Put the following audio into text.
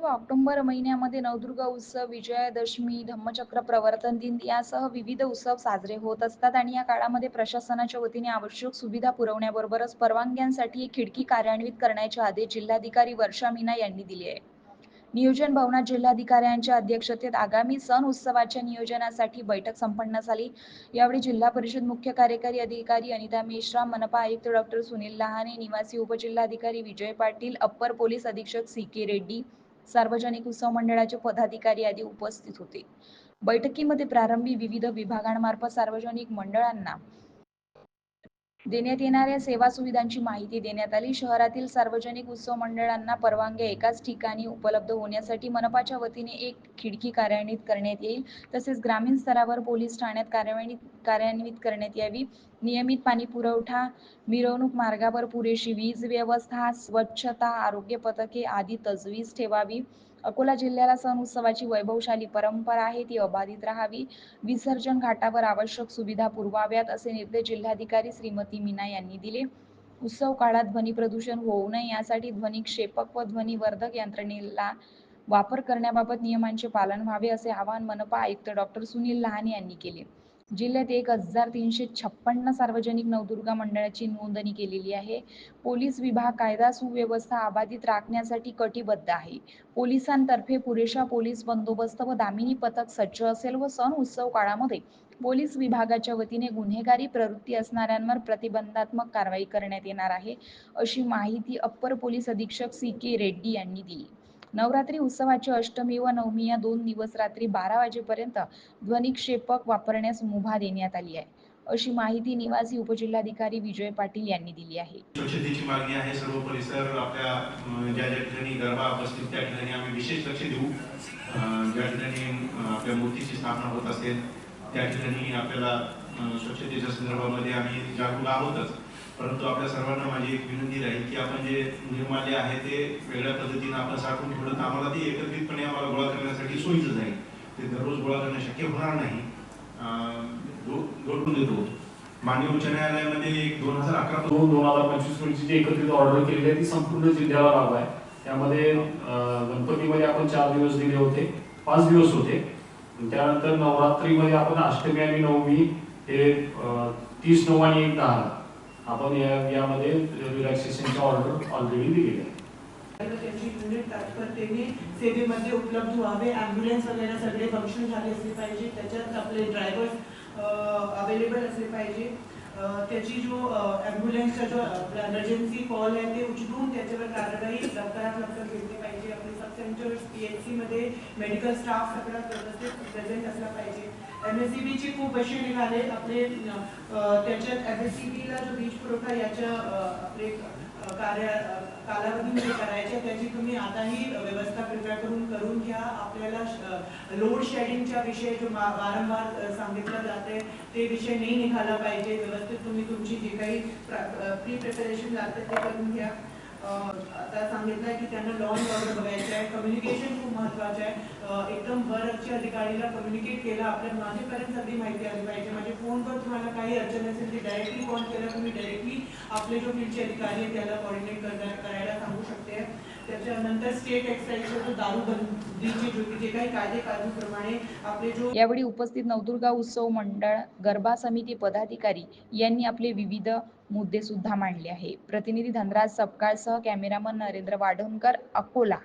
व ऑक्टोबर महिन्यामध्ये नवदुर्गा उत्सव, विजयादशमी, धम्मचक्र प्रवर्तन दिन यासह विविध उत्सव साजरे होत असतात आणि या काळामध्ये प्रशासनाच्या वतीने आवश्यक सुविधा पुरवण्याबरोबरच परवानग्यांसाठी खिडकी कार्यान्वित करण्याचे आदेश जिल्हाधिकारी वर्षा मीना यांनी दिले आहे. नियोजन भवनात जिल्हाधिकाऱ्यांच्या अध्यक्षतेत आगामी सण उत्सवाच्या नियोजनासाठी बैठक संपन्न झाली. यावेळी जिल्हा परिषद मुख्य कार्यकारी अधिकारी अनिता मेश्राम, मनपा आयुक्त डॉक्टर सुनील लहाने, निवासी उपजिल्हाधिकारी विजय पाटील, अप्पर पोलीस अधीक्षक सी के रेड्डी, सार्वजनिक उत्सव मंडळाचे पदाधिकारी आदी उपस्थित होते. बैठकीमध्ये प्रारंभी विविध विभागांमार्फत सार्वजनिक मंडळांना देण्यात येणाऱ्या सेवा सुविधांची माहिती देण्यात आली. शहरातील सार्वजनिक उत्सव मंडळांना परवानग्या एकाच ठिकाणी उपलब्ध होण्यासाठी मनपाच्या वतीने एक खिडकी कार्यान्वित करण्यात येईल. तसेच ग्रामीण स्तरावर पोलीस ठाण्यात कार्यान्वित कार्यान्वित करण्यात यावी. नियमित पाणीपुरवठा, मिरवणूक मार्गावर पुरेशी वीज व्यवस्था, स्वच्छता, आरोग्य पथके आदी तजवीज ठेवावी. अकोला जिल्ह्याला सण उत्सवाची वैभवशाली परंपरा आहे ती अबाधित राहावी. विसर्जन घाटावर आवश्यक सुविधा पुरवाव्यात असे निर्देश जिल्हाधिकारी श्रीमती मीना यांनी दिले. उत्सव काळात ध्वनी प्रदूषण होऊ नये यासाठी ध्वनिक्षेपक व ध्वनिवर्धक यंत्रणेला वापर करण्याबाबत नियमांचे पालन व्हावे असे आवाहन मनपा आयुक्त डॉक्टर सुनील लहाने यांनी केले. जिल्ह्यात एक हजार तीनशे छप्पन्न सार्वजनिक नवदुर्गा मंडळाची नोंदणी केलेली आहे. पोलीस विभाग कायदा सुव्यवस्था अबाधित राखण्यासाठी कटिबद्ध आहे. पोलिसांतर्फे पुरेशा पोलीस बंदोबस्त व दामिनी पथक सज्ज असेल व सण उत्सव काळामध्ये पोलीस विभागाच्या वतीने गुन्हेगारी प्रवृत्ती असणाऱ्यांवर प्रतिबंधात्मक कारवाई करण्यात येणार आहे, अशी माहिती अप्पर पोलीस अधीक्षक सी के रेड्डी यांनी दिली. नवरात्री उत्सवाची अष्टमी व नवमी या दोन दिवस रात्री बारा वाजेपर्यंत ध्वनिक्षेपक वापरण्यास मुभा देण्यात आली आहे, अशी माहिती निवासी उपजिल्हाधिकारी विजय पाटील यांनी दिली आहे. स्वच्छतेची मागणी आहे. सर्व परिसर आपल्या ज्या ज्या ठिकाणी गरबा बसतील त्या ठिकाणी आम्ही विशेष लक्ष देऊ. ज्या ठिकाणी आपल्या मूर्तीची स्थापना होत असेल त्या ठिकाणी आपल्याला स्वच्छतेच्या संदर्भामध्ये आम्ही जागरूक आहोतच. परंतु आपल्या सर्वांना माझी एक विनंती राहील की आपण जे निर्माल्य आहे ते वेगळ्या पद्धतीनं आपण साठवून ठेवलं तर आम्हाला ते एकत्रितपणे आम्हाला गोळा करण्यासाठी सोयीचं जाईल. ते दररोज गोळा करणं शक्य होणार नाही. अं, जोडून देतो माननीय उच्च न्यायालयामध्ये एक दोन हजार अकरा दोन दोन हजार पंचवीस रोजी जी एकत्रित ऑर्डर केलेली आहे ती संपूर्ण जिल्ह्याला लागू आहे. त्यामध्ये गणपतीमध्ये आपण चार दिवस दिले होते. पाच दिवस होते. त्यानंतर नवरात्रीमध्ये आपण अष्टमी आणि नवमी हे तीस नऊ आणि एक दहा. आपण या यामध्ये रिलॅक्सेशनचा ऑर्डर ऑलरेडी दिलेली आहे. त्यांची युनिट तात्परतेने सेवेमध्ये उपलब्ध व्हावे. ॲम्ब्युलन्स वगैरे सगळे फंक्शन झाले असले पाहिजे. त्याच्यात आपले ड्रायव्हर्स अवेलेबल असले पाहिजे. त्याची जो ॲम्ब्युलन्सचा जो एमर्जन्सी कॉल आहे ते उचलून त्याच्यावर कारवाई लवकरात लवकर घेतली पाहिजे. आपले सब सेंटर पी एच सीमध्ये मेडिकल स्टाफ सगळा व्यवस्थित प्रेझेंट असला पाहिजे. एमएससीबी ची खूप असे निघाले. आपले त्याच्यात जो वीज पुरवठा याच्या आपले कार्य कालावधी म्हणजे कालावधीमध्ये करायचे त्याची तुम्ही आताही व्यवस्था कृपया करून करून घ्या. आपल्याला लोड शेडिंगच्या विषय जो वारंवार सांगितलं जाते ते विषय नाही निघाला पाहिजे. व्यवस्थित तुम्ही तुमची जे काही प्री प्रिपरेशन लागते ते करून घ्या. आता सांगितलंय की त्यांना लॉन ऑर्डर बघायचं आहे कम्युनिकेशन खूप महत्वाचं आहे. एकदम वरच्या अधिकारीला कम्युनिकेट केलं. आपल्या माझेपर्यंत सगळी माहिती आली पाहिजे. म्हणजे फोनवर तुम्हाला काही अडचण असेल ती डायरेक्टली कॉल केला तुम्ही डायरेक्टली आपले जो फील्डचे अधिकारी आहेत त्याला कॉर्डिनेट करायला सांगू शकते. यावेळी उपस्थित नवदुर्गा उत्सव मंडळ गरबा समिती पदाधिकारी यांनी आपले विविध मुद्दे सुद्धा मांडले आहे. प्रतिनिधी धनराज सपकाळसह कॅमेरामन नरेंद्र वाढवणकर अकोला.